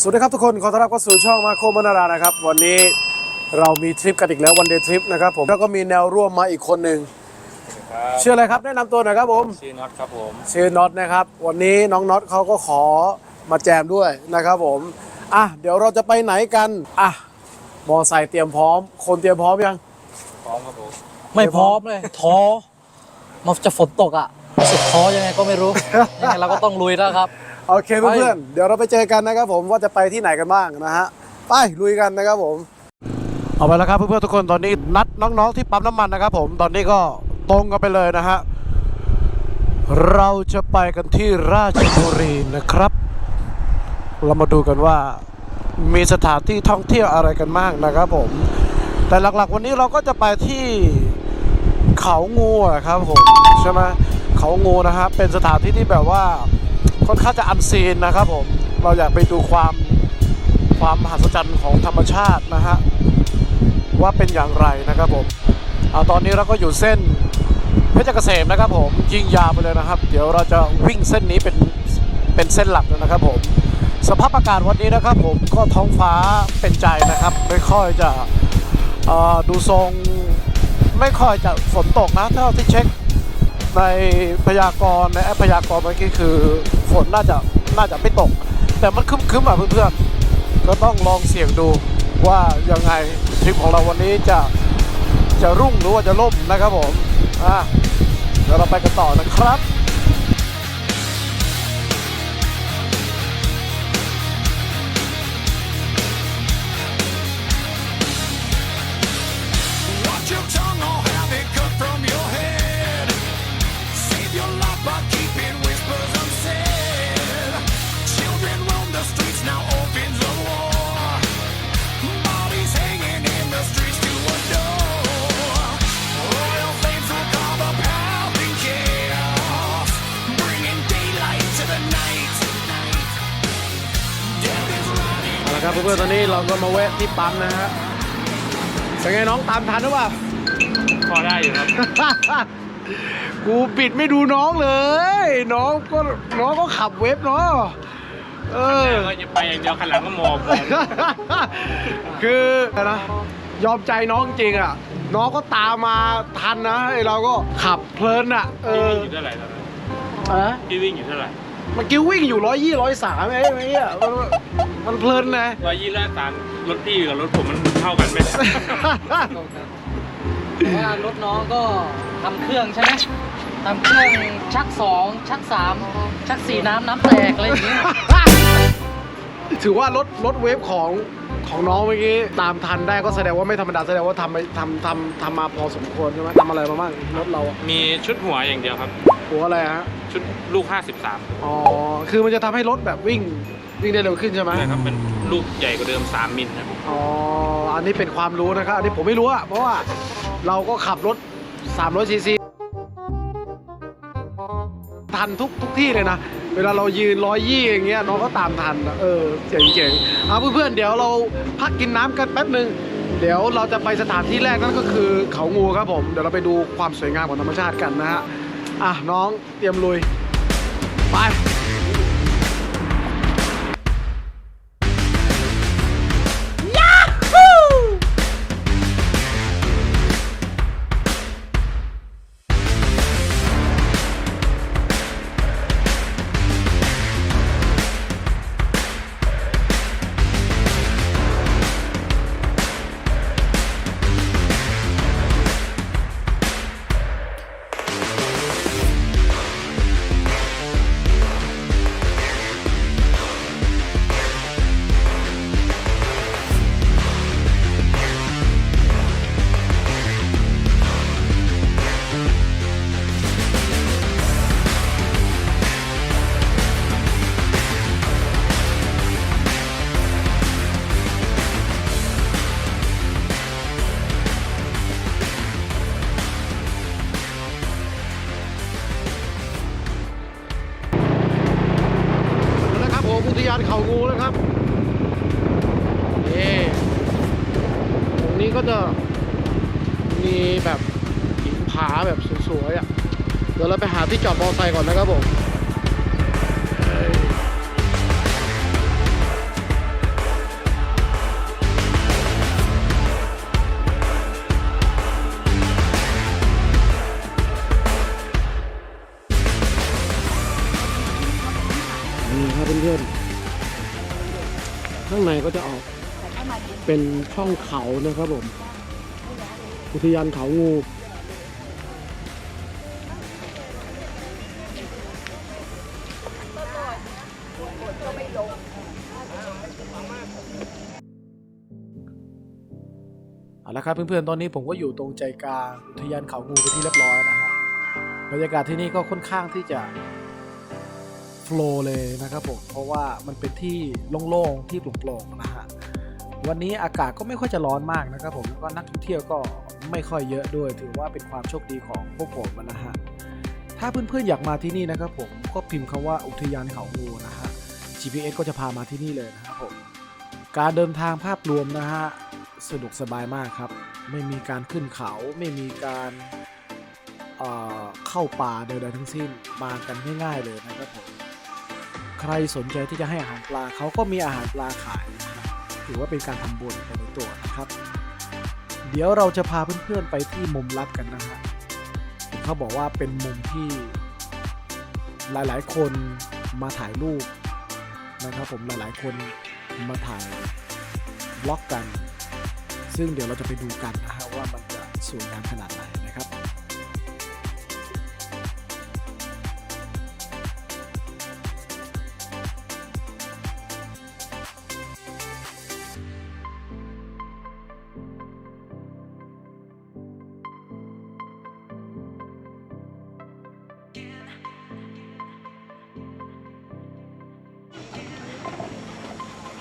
สวัสดีครับทุกคนขอต้อนรับเข้าสู่ช่องมาโคมนารานะครับ วันนี้เรามีทริปกันอีกแล้ววันเดย์ทริปนะครับผมแล้วก็มีแนวร่วมมาอีกคนหนึ่งชื่ออะไรครับแนะนำตัวหน่อยครับผมชื่อน็อตครับผมชื่อน็อตนะครับ วันนี้น้องน็อตเขาก็ขอมาแจมด้วยนะครับผมอะเดี๋ยวเราจะไปไหนกันอะมอไซค์เตรียมพร้อม คนเตรียมพร้อมยังพร้อมครับผมไม่พร้อมเลยท้อมันจะฝนตกอะ รู้สึกท้อยังไงก็ไม่รู้ยังไงเราก็ต้องลุยแล้วครับ โอเคเพื่อนๆเดี๋ยวเราไปเจอกันนะครับผมว่าจะไปที่ไหนกันบ้างนะฮะไปลุยกันนะครับผมเอาไปแล้วครับเพื่อนๆทุกคนตอนนี้นัดน้องๆที่ปั๊มน้ำมันนะครับ ผมตอนนี้ก็ตรงกันไปเลยนะฮะเราจะไปกันที่ราชบุรีนะครับ เรามาดูกันว่ามีสถานที่ท่องเที่ยวอะไรกันบ้างนะครับผม แต่หลักๆวันนี้เราก็จะไปที่เขางูอะครับผมใช่ไหม เขางูนะฮะเป็นสถานที่ที่แบบว่าค่อนข้างจะอันซีนนะครับผมเราอยากไปดูความความมหัศจรรย์ของธรรมชาตินะฮะว่าเป็นอย่างไรนะครับผมเอาตอนนี้เราก็อยู่เส้นเพชรเกษมนะครับผมยิงยาวไปเลยนะครับ เดี๋ยวเราจะวิ่งเส้นนี้เป็นเป็นเส้นหลักเลยนะครับผมสภาพอากาศวันนี้นะครับผมก็ท้องฟ้าเป็นใจนะครับ ไม่ค่อยจะดูทรงไม่ค่อยจะฝนตกนะเท่าที่เช็ค ในพยากรณ์ในแอปพยากรณ์เมื่อกี้คือฝนน่าจะน่าจะไม่ตก แต่มันคึ้มๆอะเพื่อนๆก็ต้องลองเสี่ยงดูว่ายังไงทริปของเราวันนี้จะจะรุ่งหรือว่าจะล่มนะครับผมอะเดี๋ยวเราไปกันต่อนะครับ running. เอาละครับเพื่อนๆตอนนี้เราก็มาแวะที่ปั๊มนะฮะเป็นไงน้องตามทันหรือเปล่า พอได้อยู่ครับ กูปิดไม่ดูน้องเลย น้องก็น้องก็ขับเว็บเนาะเออ ก็จะไปอย่างเดียวคันหลังก็มองผม คืออะไรนะยอมใจน้องจริงอะ น้องก็ตามมาทันนะไอเราก็ขับเพลินอะ เอพี่อวิ่งอยู่เท่าไหร่ตอนนั้นอะพี่วิ่งอยู่เท่าไหร่เมื่อกี้วิ่งอยู่ร้อยยี่ร้อยสามไอ้ไอ้เนี่ยมันมันเพลินนะ ร้อยยี่ร้อยสามรถพี่กับรถผมมันเท่ากันไหม แต่ว่ารถน้องก็ทำเครื่องใช่ไหมทำเครื่องชักสองชักสามชักสี่น้ำน้ำแตกอะไรอย่างเงี้ย ถือว่ารถรถเวฟของ ของน้องเมื่อกี้ตามทันได้ก็แสดงว่าไม่ธรรมดาแสดงว่าทำไปทำทำทำมาพอสมควรใช่ไหมทำอะไรมาบ้างรถเราอะมีชุดหัวอย่างเดียวครับ หัวอะไรฮะชุดลูก 53อ๋อคือมันจะทำให้รถแบบวิ่งวิ่งได้เร็วขึ้นใช่ไหมใช่ครับเป็นลูกใหญ่กว่าเดิม 3 มิลครับอ๋ออันนี้เป็นความรู้นะครับอันนี้ผมไม่รู้อะเพราะว่าเราก็ขับรถ300ซีซีทันทุกทุกที่เลยนะ เวลาเรายืนร้อยยี่อย่างเงี้ยน้องก็ตามทันเออเจ๋งเจ๋งๆเอาเพื่อนๆเดี๋ยวเราพักกินน้ำกันแป๊บหนึ่งเดี๋ยวเราจะไปสถานที่แรกนั่นก็คือเขางูครับผม เดี๋ยวเราไปดูความสวยงามของธรรมชาติกันนะฮะอะน้องเตรียมลุย ไป แล้วครับนี่ตรงนี้ก็จะมีแบบหินผาแบบสวยๆอะเดี๋ยวเราไปหาที่จอดมอเตอร์ไซค์ก่อนนะครับผมนี่ครับเพื่อน ข้างในก็จะออกเป็นช่องเขานะครับผม อุทยานเขางูเอาละครับเพื่อนๆ ตอนนี้ผมก็อยู่ตรงใจกลางอุทยานเขางูไปที่เรียบร้อยนะฮะบรรยากาศที่นี่ก็ค่อนข้างที่จะ ฟลว์เลยนะครับผมเพราะว่ามันเป็นที่โล่งๆที่โปร่งๆนะฮะวันนี้อากาศก็ไม่ค่อยจะร้อนมากนะครับผมแล้วก็นักท่องเที่ยวก็ไม่ค่อยเยอะด้วย ถือว่าเป็นความโชคดีของพวกผมนะฮะถ้าเพื่อนๆอยากมาที่นี่นะครับผมก็พิมพ์คำว่าอุทยานเขางูนะฮะ GPS ก็จะพามาที่นี่เลยนะครับผมการเดินทางภาพรวมนะฮะสะดวกสบายมากครับ ไม่มีการขึ้นเขาไม่มีการเอ่อเข้าป่าใดๆทั้งสิ้นมากันง่ายๆเลยนะครับผม ใครสนใจที่จะให้อาหารปลาเขาก็มีอาหารปลาขายนะครับถือว่าเป็นการทำบุญไปในตัวนะครับ เดี๋ยวเราจะพาเพื่อนๆไปที่มุมลับกันนะฮะเขาบอกว่าเป็นมุมที่หลายๆ คนมาถ่ายรูปนะครับผมหลายๆ คนมาถ่ายบล็อกกัน ซึ่งเดี๋ยวเราจะไปดูกันนะฮะว่ามันจะสวยงามขนาดไหน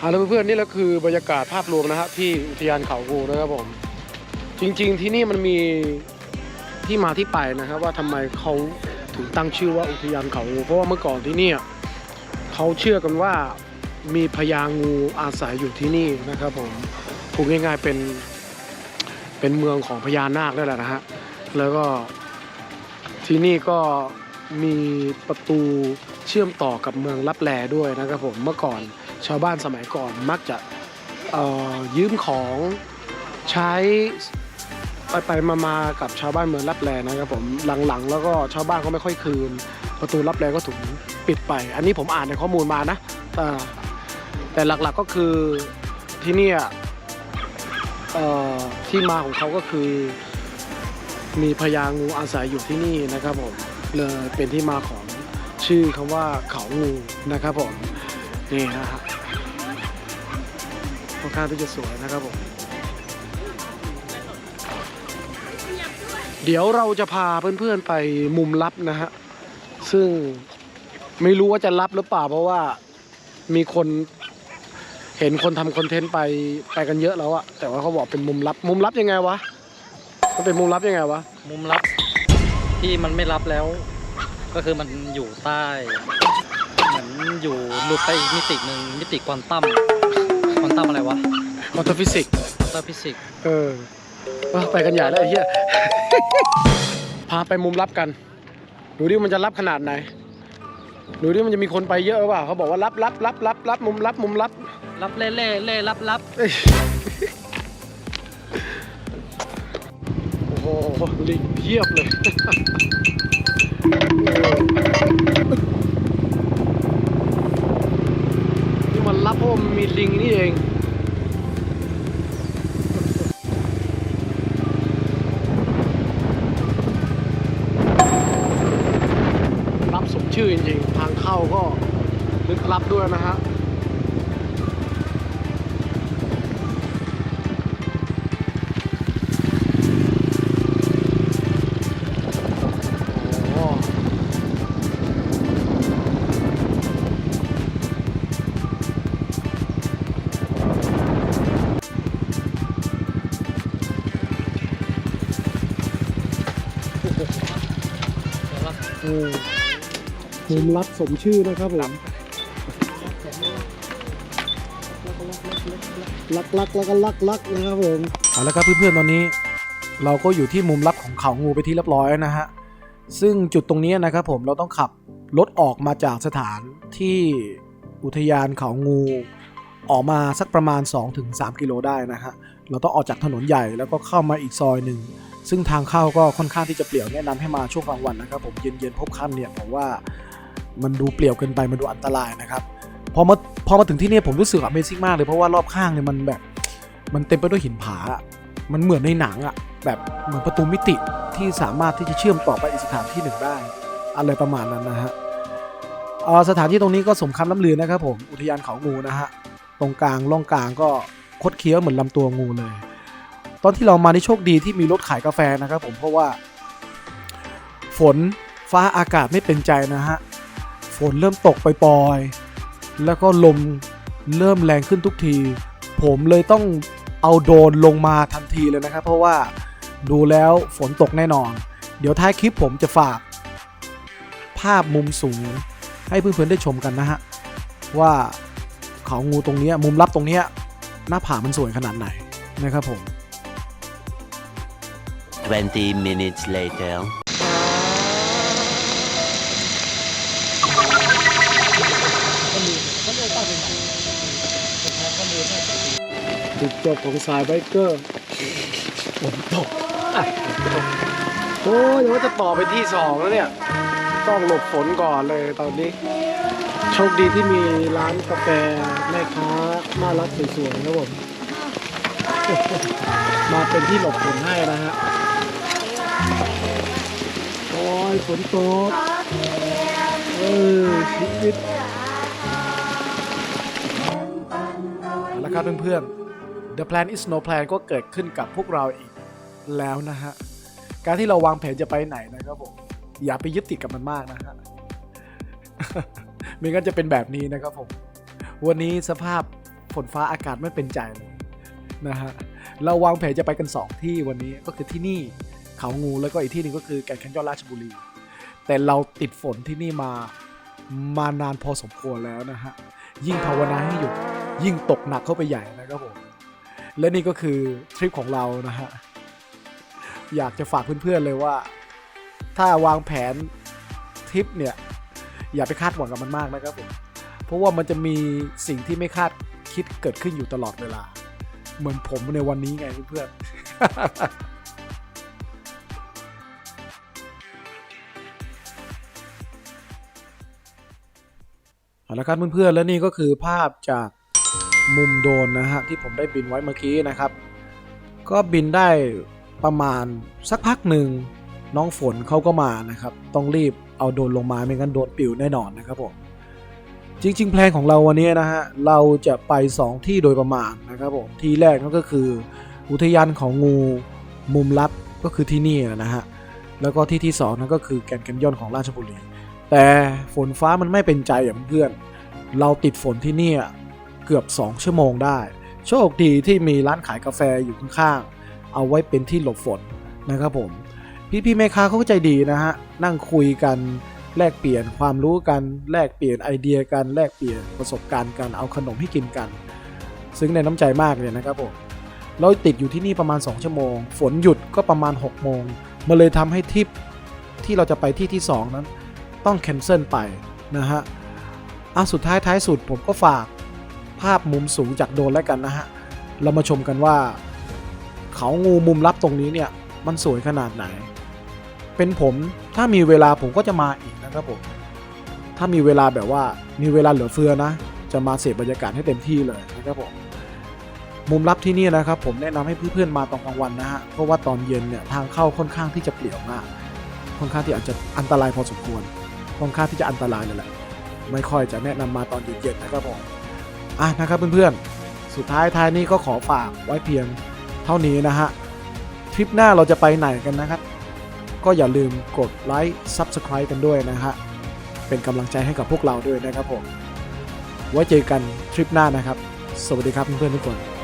นะครับฮัลโหลเพื่อนๆนี่แหละคือบรรยากาศภาพรวมนะฮะที่อุทยานเขางูนะครับผม จริงๆที่นี่มันมีที่มาที่ไปนะครับว่าทำไมเขาถึงตั้งชื่อว่าอุทยานเขางูเพราะว่าเมื่อก่อนที่นี่เขาเชื่อกันว่ามีพญางูอาศัยอยู่ที่นี่นะครับผมพูดง่ายๆเป็นเป็นเมืองของพญานาคนั่นแหละนะฮะแล้วก็ที่นี่ก็มีประตูเชื่อมต่อกับเมืองลับแลด้วยนะครับผมเมื่อก่อน ชาวบ้านสมัยก่อนมักจะยืมของใช้ไปไปมามากับชาวบ้านเมืองรับแลนะครับผมหลังๆ แล้วก็ชาวบ้านก็ไม่ค่อยคืน ประตูรับแลก็ถูกปิดไป อันนี้ผมอ่านในข้อมูลมานะแต่แต่หลักๆก็คือที่นี่ที่มาของเขาก็คือ มีพญางูอาศัยอยู่ที่นี่นะครับผมเลยเป็นที่มาของชื่อคำว่าเขางูนะครับผมนี่นะฮะค่อน ข้างที่จะสวยนะครับผม เดี๋ยวเราจะพาเพื่อนๆไปมุมลับนะฮะ ซึ่งไม่รู้ว่าจะลับหรือเปล่าเพราะว่ามีคนเห็นคนทำคอนเทนต์ไปไปกันเยอะแล้วอะแต่ว่าเขาบอกเป็นมุมลับ มุมลับยังไงวะ มันเป็นมุมลับยังไงวะ มุมลับที่มันไม่ลับแล้ว ก็คือมันอยู่ใต้ เหมือนอยู่หลุดไปอีกมิติหนึ่งมิติควอนตัม ควอนตัมอะไรวะมอเตอร์ฟิสิกควอนตัมฟิสิกส์เออเออไปกันใหญ่แล้วไอ้เหี้ย พาไปมุมลับกัน ดูดิมันจะลับขนาดไหน ดูดิมันจะมีคนไปเยอะหรือเปล่าเขาบอกว่าลับลับลับลับลับมุมลับมุมลับ รับเล่เล่เล่รับรับเอ้ยโอ้โหลิงเพียบเลยที่มันรับเพราะว่ามันมีลิงนี่เอง ชื่อจริงๆ ทางเข้าก็ลึกลับด้วยนะฮะโอ้โหอื มมุมลับสมชื่อนะครับผมลักลักแล้วก็ลักลักนะครับผมเอาละครับเพื่อนๆตอนนี้ เราก็อยู่ที่มุมลับของเขางูไปที่เรียบร้อยแล้วนะฮะซึ่งจุดตรงนี้นะครับผมเราต้องขับรถออกมาจากสถานที่อุทยานเขางูออกมาสักประมาณ 2-3 กิโลได้นะฮะ เราต้องออกจากถนนใหญ่แล้วก็เข้ามาอีกซอยหนึ่ง ซึ่งทางเข้าก็ค่อนข้างที่จะเปลี่ยวแนะนำให้มาช่วงกลางวันนะครับผมเย็นๆพบค่ำเนี่ยผมว่า มันดูเปลี่ยวเกินไปมันดูอันตรายนะครับพอมาพอมาถึงที่นี่ผมรู้สึก Amazing มากเลยเพราะว่ารอบข้างเนี่ยมันแบบมันเต็มไปด้วยหินผา มันเหมือนในหนังอะแบบเหมือนประตูมิติที่สามารถที่จะเชื่อมต่อไปอีกสถานที่หนึ่งได้ อะไรประมาณนั้นนะฮะสถานที่ตรงนี้ก็สมคำล้ำลือนะครับผมอุทยานเขางูนะฮะตรงกลางล่องกลางก็คดเคี้ยวเหมือนลำตัวงูเลย ตอนที่เรามานี่โชคดีที่มีรถขายกาแฟนะครับผมเพราะว่า ฝนฟ้าอากาศไม่เป็นใจนะฮะ ฝนเริ่มตกปล่อยๆ แล้วก็ลมเริ่มแรงขึ้นทุกที ผมเลยต้องเอาโดรนลงมาทันทีเลยนะครับ เพราะว่าดูแล้วฝนตกแน่นอน เดี๋ยวท้ายคลิปผมจะฝาก ภาพมุมสูงให้เพื่อนๆได้ชมกันนะฮะ ว่าเขางูตรงนี้มุมลับตรงนี้หน้าผามันสวยขนาดไหนนะครับผม20 minutes later. จุดจบของสายไบเกอร์ฝนตกโอ้ยเดี๋ยวว่าจะต่อไปที่สองแล้วเนี่ย ต้องหลบฝนก่อนเลยตอนนี้ โชคดีที่มีร้านกาแฟแม่ค้าน่ารักสวยๆนะผมมาเป็นที่หลบฝนให้นะฮะ โอ้ยฝนตก เออชีวิตเอาละครับเพื่อนๆ The plan is no plan ก็เกิดขึ้นกับพวกเราอีกแล้วนะฮะ การที่เราวางแผนจะไปไหนนะครับผม อย่าไปยึดติดกับมันมากนะฮะไม่งั้นจะเป็นแบบนี้นะครับผม วันนี้สภาพฝนฟ้าอากาศไม่เป็นใจเลยนะฮะ เราวางแผนจะไปกัน 2 ที่วันนี้ก็คือที่นี่เขางูแล้วก็อีกที่หนึ่งก็คือแก่นแคนยอนราชบุรี แต่เราติดฝนที่นี่มามานานพอสมควรแล้วนะฮะ ยิ่งภาวนาให้หยุดยิ่งตกหนักเข้าไปใหญ่นะครับผม และนี่ก็คือทริปของเรานะฮะ อยากจะฝากเพื่อนๆเลยว่า ถ้าวางแผนทริปเนี่ย อย่าไปคาดหวังกับมันมากนะครับผมเพราะว่ามันจะมีสิ่งที่ไม่คาดคิดเกิดขึ้นอยู่ตลอดเวลา เหมือนผมในวันนี้ไงเพื่อนๆเอาละครับเพื่อนๆ และนี่ก็คือภาพจาก มุมโดนนะฮะที่ผมได้บินไว้เมื่อกี้นะครับ ก็บินได้ประมาณสักพักหนึ่งน้องฝนเขาก็มานะครับ ต้องรีบเอาโดนลงมาไม่งั้นโดนปิวแน่นอนนะครับผมจริง ๆ แพลนของเราวันนี้นะฮะเราจะไป 2 ที่โดยประมาณนะครับผมที่แรกนั่นก็คือ อุทยานของงูมุมลับก็คือที่นี่นะฮะแล้วก็ที่ที่สองนั่นก็คือแก่นแคนยอนของราชบุรีแต่ฝนฟ้ามันไม่เป็นใจอย่างเพื่อน เราติดฝนที่นี่ เกือบ 2 ชั่วโมงได้ โชคดีที่มีร้านขายกาแฟอยู่ข้างๆ เอาไว้เป็นที่หลบฝนนะครับผม พี่ๆแม่ค้าเขาใจดีนะฮะ นั่งคุยกันแลกเปลี่ยนความรู้กันแลกเปลี่ยนไอเดียกันแลกเปลี่ยนประสบการณ์กันเอาขนมให้กินกัน ซึ่งในน้ำใจมากเลยนะครับผมเราติดอยู่ที่นี่ประมาณ 2 ชั่วโมง ฝนหยุดก็ประมาณ 6 โมงมันเลยทำให้ทริปที่เราจะไปที่ที่ 2 นั้น ต้องแคนเซิลไปนะฮะอะสุดท้ายท้ายสุดผมก็ฝาก ภาพมุมสูงจากโดรนแล้วกันนะฮะ เรามาชมกันว่า เขางูมุมลับตรงนี้เนี่ย มันสวยขนาดไหน เป็นผมถ้ามีเวลาผมก็จะมาอีกนะครับผม ถ้ามีเวลาแบบว่ามีเวลาเหลือเฟือนะ จะมาเสพบรรยากาศให้เต็มที่เลยนะครับผม มุมลับที่นี่นะครับ ผมแนะนำให้เพื่อนๆมาตอนกลางวันนะฮะ เพราะว่าตอนเย็นเนี่ยทางเข้าค่อนข้างที่จะเปลี่ยวมาก ค่อนข้างที่อาจจะอันตรายพอสมควร ค่อนข้างที่จะอันตรายเลยแหละ ไม่ค่อยจะแนะนำมาตอนเย็นๆนะครับผม อะนะครับเพื่อนๆ สุดท้ายท้ายนี้ก็ขอฝากไว้เพียงเท่านี้นะฮะ ทริปหน้าเราจะไปไหนกันนะครับ ก็อย่าลืมกดไลค์ Subscribe กันด้วยนะฮะ เป็นกำลังใจให้กับพวกเราด้วยนะครับผม ไว้เจอกันทริปหน้านะครับ สวัสดีครับเพื่อนๆทุกคน